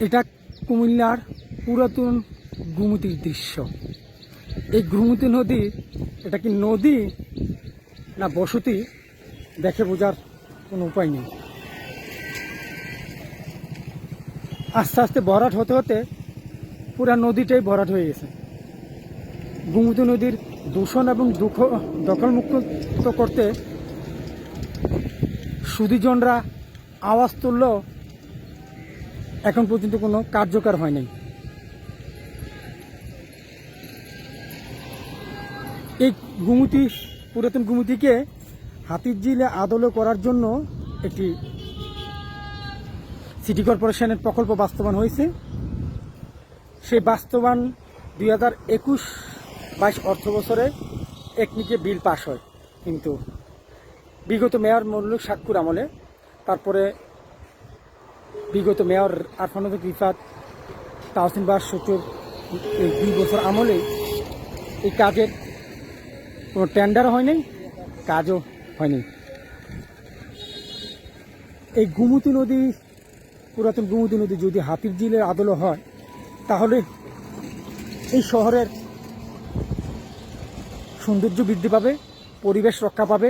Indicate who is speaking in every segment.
Speaker 1: এটা কুমিল্লার পুরাতন গুমতির দৃশ্য। এই গুমতি নদী, এটা কি নদী না বসতি? দেখে বোঝার কোনো উপায় নেই। আস্তে আস্তে ভরাট হতে হতে পুরা নদীটাই ভরাট হয়ে গেছে। গুমতি নদীর দূষণ এবং দুঃখ দখলমুক্ত করতে সুদীজনরা আওয়াজ তুললেও এখন পর্যন্ত কোনো কার্যকর হয় নাই। এই গুমতি, পুরাতন গুমতিকে হাতির জিলে আদলে করার জন্য একটি সিটি কর্পোরেশনের প্রকল্প বাস্তবায়ন হয়েছে। সেই বাস্তবায়ন দুই হাজার একুশ বাইশ অর্থ বছরে একনিকে বিল পাশ হয়। কিন্তু বিগত মেয়র মল্লিক সাক্ষুর আমলে তারপরে বিগত মেয়র আরফানুদ্দিন রিফাত, তাহসিন বাস, সচিব, এই দুই বছর আমলে এই কাজের কোনো টেন্ডার হয়নি কাজও হয়নি। এই গুমতি নদী, পুরাতন গুমতি নদী যদি হাতির জিলের আদলে হয়, তাহলে এই শহরের সৌন্দর্য বৃদ্ধি পাবে, পরিবেশ রক্ষা পাবে।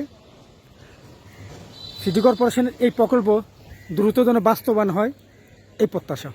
Speaker 1: সিটি কর্পোরেশনের এই প্রকল্প দ্রুত যেন বাস্তবায়ন হয় এই প্রত্যাশা।